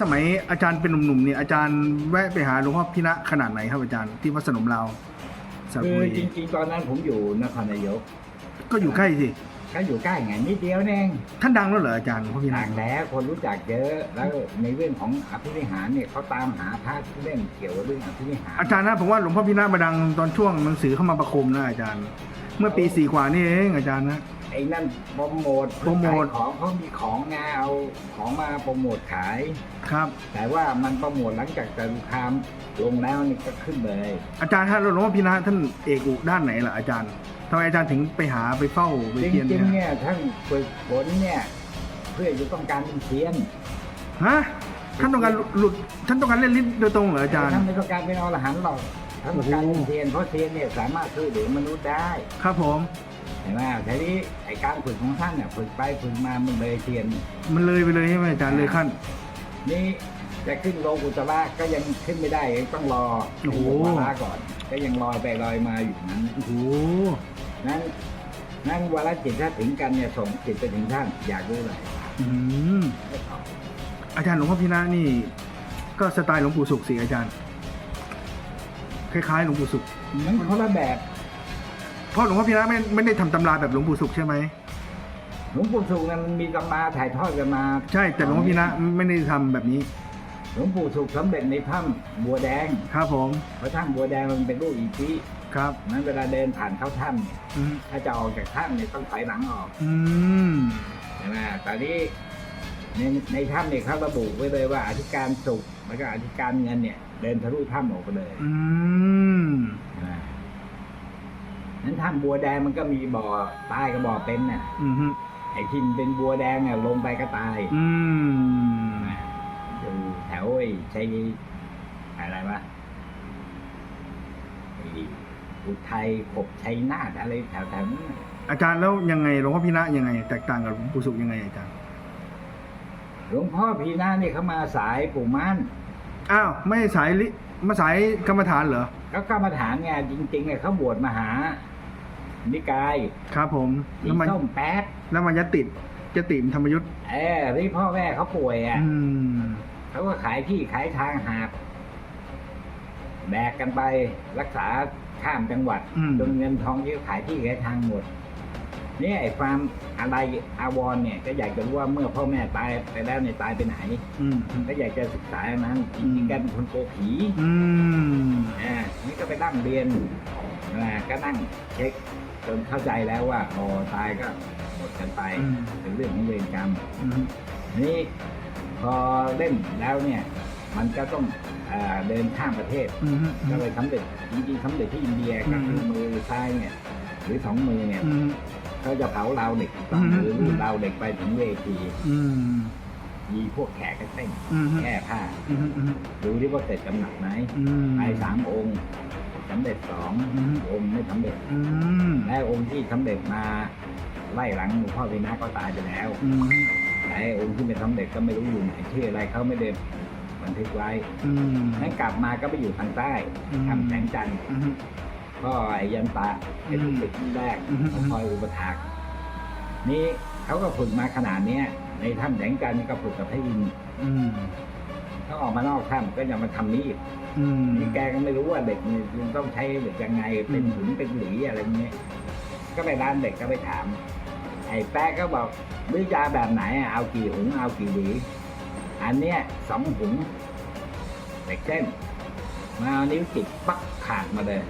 สมัยอาจารย์เป็นหนุ่มๆเนี่ยอาจารย์แวะไปหาหลวงพ่อพินะขนาดไหนครับอาจารย์ที่วัดสนมเราวสระคืบุอรีจริงๆ ตอนนั้นผมอยู่นครนายกก็อยู่ใกล้สิก็อยู่ใกล้ไงนิดเดียวเองท่านดังแล้วเหรออาจารย์หลวงพ่อพินะต่างแล้วคนรู้จักเยอะแล้วในเรื่องของอภินิหารเนี่ยเขาตามหาพระที่เล่นเกี่ยวกับเรื่องอภินิหารอาจารย์นะผมว่าหลวงพ่อพินะมาดังตอนช่วงหนังสือเข้ามาประคมนะอาจารย์ เมื่อปีสี่กว่านี่เองอาจารย์นะ ไอ้นั่นโปรโมทโปรโมท ขายของเขามีของไงเอาของมาโปรโมทขาย ครับ แต่ว่ามันโปรโมทหลังจากจตุคามลงแล้วนี่ก็ขึ้นเลย อาจารย์ท่านหลวงพ่อพินะท่านเอกอุด้านไหนล่ะอาจารย์ทำไมอาจารย์ถึงไปหาไปเฝ้าไปจเทียนริงๆเนี่ยเนี่ยท่านฝึกฝนเนี่ย เพื่อจะต้องการเป็นเซียนฮะท่านต้องการหลุดท่านต้องการเล่นลิ้นโดยตรงเหรออาจารย์ ท่านไม่ต้องการเป็นอรหันต์หรอกท่านต้องการเป็นเซียนเพราะเซียนเนี่ยสามารถช่วยเหลือมนุษย์ได้ ครับผม เห็นไหมทีนี้ไอการฝึกของท่านเนี่ยฝึกไปฝึกมามันเลยเซียน มันเลยไปเลยใช่ไหมอาจารย์เลยขั้น นี่จะขึ้นโลกุตระก็ยังขึ้นไม่ได้ยังต้องรอโอ้โหวาระก่อน ก็ยังลอยไปลอยมาอยู่นั้น โอ้โหนั้นนั้นวาระจิตถ้าถึงกันเนี่ยส่งจิตไปถึงท่านอยากรู้อะไรอืมก็ตอบอาจารย์หลวงพ่อพินะนี่ ก็สไตล์หลวงปู่สุขสิอาจารย์ คล้ายๆหลวงปู่สุข มันคนละแบบ เพราะหลวงพ่อพินะไม่ไม่ได้ทำตำราแบบหลวงปู่สุขใช่ไหมหลวงปู่สุขนั้นมันมีตำราถ่ายทอดกันมาใช่แต่หลวงพ่อพินะไม่ได้ทำแบบนี้หลวงปู่สุขสำเร็จในถ้ำบัวแดงครับผมเพราะถ้ำบัวแดงมันเป็นรูปอีพีครับนั้นเวลาเดินผ่านเข้าถ้ำเนี่ยอืมถ้าจะออกจากถ้ำเนี่ยต้องถอยหลังออกอืมใช่ไหมตอนนี้ในในถ้ำเนี่ยเขาระบุไว้เลยว่าอธิการสุขแล้วก็อธิการเงินเนี่ย เดินทะลุถ้ำออกไปเลยอืม ใช่ไหม นั้นถ้ำบัวแดงมันก็มีบ่อตายกับบ่อเป็นน่ะ อืมฮึไอ้ที่มันเป็นบัวแดงเนี่ยลงไปก็ตายอืมอยู่แถวไอ้ชัยอะไรวะไอ้อุทัยขบชัยนาทอะไรแถวแถวๆนั้นน่ะอาจารย์แล้วยังไงหลวงพ่อพินะยังไง แตกต่างกับหลวงปู่สุขยังไงอาจารย์หลวงพ่อพีนาเนี่ยเขามาสายปู่ม่านอ้าวไม่สายลิมาสายกรรมฐานเหรอก็กรรมฐานไงจริงๆเนี่ยเขาบวชมาหา นิกายครับผมสีแล้วมันส้มแป๊ดแล้วมันยติดยติมธรรมยุทธ์เออที่พ่อแม่เขาป่วยอะอืมเขาก็ขายที่ขายทางหาบแบกกันไปรักษาข้ามจังหวัดอืมจนเงินทองเยอะขายที่ขายทางหมดเนี่ยไอ้ความอะไรอาวรณ์เนี่ย ก็อยากจะรู้ว่าเมื่อพ่อแม่ตายไปแล้วเนี่ยตายไปไหน อืมก็อยากจะศึกษาอันนั้นจอืมริงๆกันเป็นคนโกลัวผี อืม อ่านี่ก็ไปนั่งเรียนอ่าก็นั่งเช็ค จนเข้าใจแล้วว่าพอตายก็หมดกันไปอืม เป็นเรื่องของเวรกรรม อืมนี่พอเล่นแล้วเนี่ย มันก็ต้องอ่าเดินข้ามประเทศ อืม ก็เลยสำเร็จจริงๆสำเร็จที่อินเดียก็คือมือซ้ายเนี่ย หรือสองมือเนี่ยอืม เขาจะเผาเราวเด็กสองมืออืมรูดเราวเด็กไปถึงเวทีอืมมีพวกแขกก็เต้นอืมแก้ผ้าอืมอืมดูที่ว่าเสร็จกำหนัดไหมอืม ไปสามองค์สำเร็จสองอืม องค์ไม่สำเร็จอืม และองค์ที่สำเร็จมาไล่หลังหลวงพ่อพินาก็ตายไปแล้วอืมแต่ไอ้องค์ที่ไม่สำเร็จก็ไม่รู้อยู่ไหนชื่ออะไรเขาไม่ได้บันทึกไว้อืมนั้นกลับมาก็ไปอยู่ทางใต้อืมทำแสงจันทร์อืมก็ไอ้ยันตาเป็นอืมลูกศิษย์ที่แรกอืมเขาคอยอุปถากนี่เขาก็ฝึกมาขนาดเนี้ยในถ้ำแสงจันทร์นี่ก็ฝึกกับพระอินทร์ อืมเขาออกมานอกถ้ำก็ยังมาทำนี้อีกอืมนี่แกก็ไม่รู้ว่าเด็กนี่ต้องใช้เด็กยังไงเป็นอืมหุนเป็นหลีอะไรเงี้ยก็ไปร้านเด็กก็ไปถาม ไอ้แป๊ะก็บอกวิจาแบบไหนอะเอากี่หุงเอากี่หลีอันเนี้ยสองหุงเด็กเส้นมาเอานิ้วจิกปักขาดมาเลย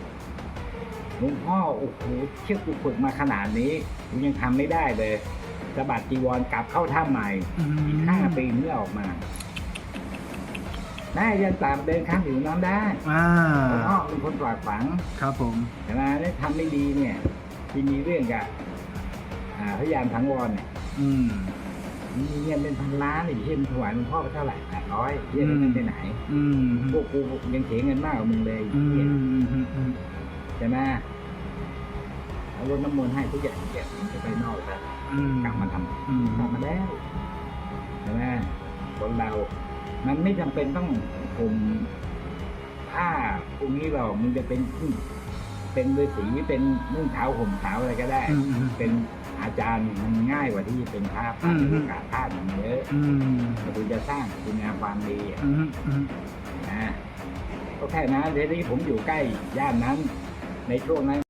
หลวงพ่อโอ้โหเชื่อกูฝึกมาขนาดนี้กูยังทำไม่ได้เลยสะบัดจีวรกลับเข้าถ้ำใหม่อืมอีกห้าปีเมื่อออกมา ได้ยันตามเดินข้ามผิวน้ำได้อ่าหลวงพ่อเป็นคนฝากฝังครับผมแต่มาได้ทำไม่ดีเนี่ยที่มีเรื่องกับอ่าพยานทั้งวรเนี่ยอืมมีเงินเป็นพันล้านอีกเช่นถวายหลวงพ่อไปเท่าไหร่แปดร้อยเยี่ยมันไปไหน อืมพวกกูยังเสียเงินมากกว่ามึงเลยอืมเหี้ยอืมอืมใช่ไหมเอารถน้ำมนต์ให้ทุกอย่างเก็บมันจะไปนอกแล้วอืมกลับมาทำอืมกลับมาแล้วใช่ไหมคนเรา มันไม่จำเป็นต้องผมผ้าพวกนี้หรอกมึงจะเป็นเป็นฤาษีเป็นนุ่งขาวห่มขาวอะไรก็ได้ เป็นอาจารย์มันง่ายกว่าที่เป็นพระพอืระมมีโอกาสพลามันเยอะมคุณจะสร้างคุณงามความดีนะก็แค่นั้นทีนี้ผมอยู่ใกล้ย่านนั้น ในช่วงนั้น